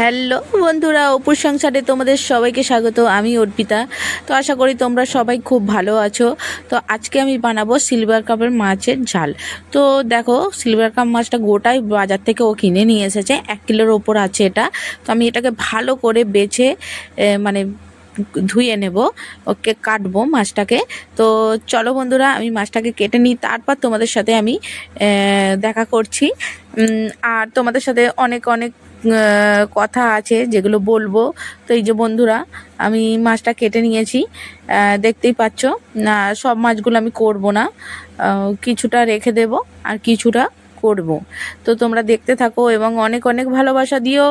Hello বন্ধুরা অপুর সংসারে তোমাদের সবাইকে স্বাগত, আমি অর্পিতা। তো আশা করি তোমরা সবাই খুব ভালো আছো। তো আজকে আমি বানাবো সিলভার কাপের মাছের ঝাল। তো দেখো, সিলভার কাপ মাছটা গোটাই বাজার থেকে ও কিনে নিয়ে এসেছে, এক কিলোর ওপর আছে এটা। তো আমি এটাকে ভালো করে বেছে মানে ধুয়ে নেব, ওকে কাটবো মাছটাকে। তো চলো বন্ধুরা, আমি মাছটাকে কেটে নিই, তারপর তোমাদের সাথে আমি দেখা করছি। আর তোমাদের সাথে অনেক অনেক কথা আছে যেগুলো বলব। তো এই যে বন্ধুরা, আমি মাছটা কেটে নিয়েছি। দেখতেই পাচ্ছ, না, সব মাছগুলো আমি করব না। কিছুটা রেখে দেব আর কিছুটা করব। তো তোমরা দেখতে থাকো এবং অনেক অনেক ভালোবাসা দিও।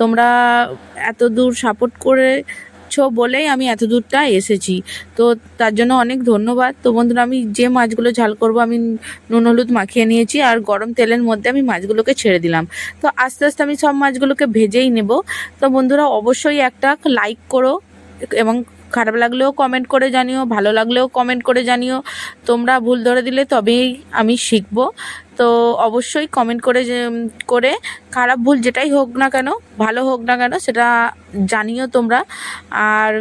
তোমরা এত দূর সাপোর্ট করেছ বলেই আমি এত দূরটা এসেছি। তো তার জন্য অনেক ধন্যবাদ। তো বন্ধুরা, আমি যে মাছগুলো ঝাল করব, আমি নুন, হলুদ মাখিয়ে নিয়েছি আর গরম তেলের মধ্যে আমি মাছগুলোকে ছেড়ে দিলাম। তো আস্তে আস্তে আমি সব মাছগুলোকে ভেজেই নেব। তো বন্ধুরা, অবশ্যই একটা লাইক করো এবং খারাপ লাগলেও কমেন্ট করে জানিও, ভালো লাগলেও কমেন্ট করে জানিও। তোমরা ভুল ধরে দিলে তবেই আমি শিখব। তো অবশ্যই কমেন্ট করে করে খারাপ ভুল যেটাই হোক না কেন, ভালো হোক না কেন, সেটা জানিও তোমরা। আর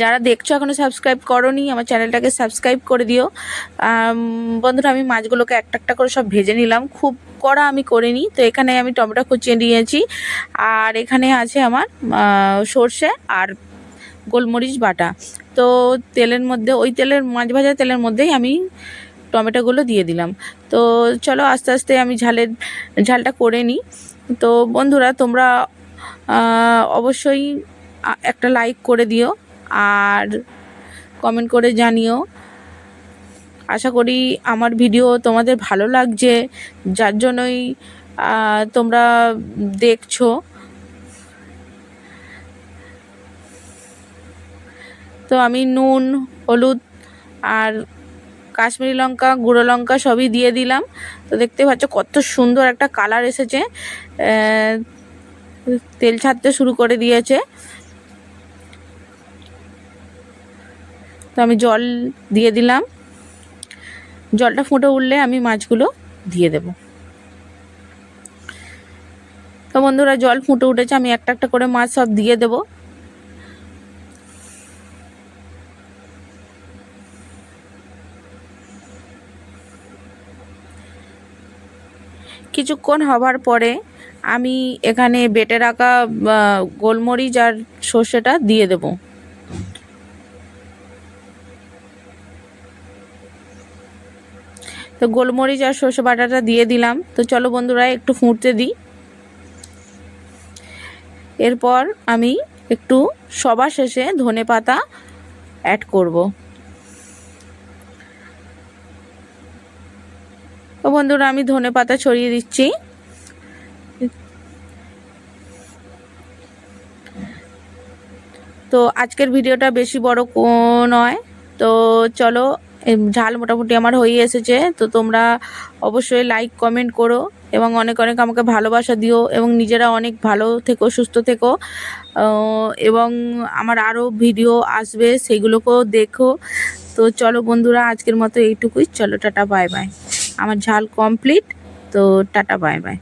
যারা দেখছ এখনও সাবস্ক্রাইব করনি, আমার চ্যানেলটাকে সাবস্ক্রাইব করে দিও। বন্ধুরা, আমি মাছগুলোকে একটা একটা করে সব ভেজে নিলাম। খুব কড়া আমি করিনি, তো এখানে আমি টমেটো কুচিয়ে নিয়েছি। আর এখানে আছে আমার সর্ষে আর গোলমরিচ বাটা। তো তেলের মধ্যে, ওই তেলের, মাছ ভাজা তেলের মধ্যেই আমি টমেটোগুলো দিয়ে দিলাম। তো চলো আস্তে আস্তে আমি ঝালের, ঝালটা করে নিই। তো বন্ধুরা, তোমরা অবশ্যই একটা লাইক করে দিও আর কমেন্ট করে জানিও। আশা করি আমার ভিডিও তোমাদের ভালো লাগছে, যার জন্যই তোমরা দেখছ। তো আমি নুন, হলুদ আর কাশ্মীরি লঙ্কা, গুঁড়ো লঙ্কা সবই দিয়ে দিলাম। তো দেখতে পাচ্ছ কত সুন্দর একটা কালার এসেছে। তেল ছাড়তে শুরু করে দিয়েছে। তো আমি জল দিয়ে দিলাম। জলটা ফুটে উঠলে আমি মাছগুলো দিয়ে দেব। তো বন্ধুরা, জল ফুটে উঠেছে, আমি একটা একটা করে মাছ সব দিয়ে দেব। কিছুক্ষণ হবার পরে আমি এখানে বেটে রাখা গোলমরিচ আর সর্ষেটা দিয়ে দেবো। তো গোলমরিচ আর সর্ষে বাটাটা দিয়ে দিলাম। তো চলো বন্ধুরা, একটু ফুটতে দিই। এরপর আমি একটু সবার শেষে ধনে পাতা অ্যাড করব। তো বন্ধুরা, আমি ধনে পাতা ছড়িয়ে দিচ্ছি। তো আজকের ভিডিওটা বেশি বড় নয়। তো চলো ঝাল মোটামুটি আমার হয়ে এসেছে। তো তোমরা অবশ্যই লাইক কমেন্ট করো এবং অনেক অনেক আমাকে ভালোবাসা দিও এবং নিজেরা অনেক ভালো থেকো, সুস্থ থেকো। এবং আমার আরও ভিডিও আসবে, সেগুলোকেও দেখো। তো চলো বন্ধুরা, আজকের মতো এইটুকুই। চলো, টাটা বাই বাই আমার ঝাল কমপ্লিট তো টাটা বাই বাই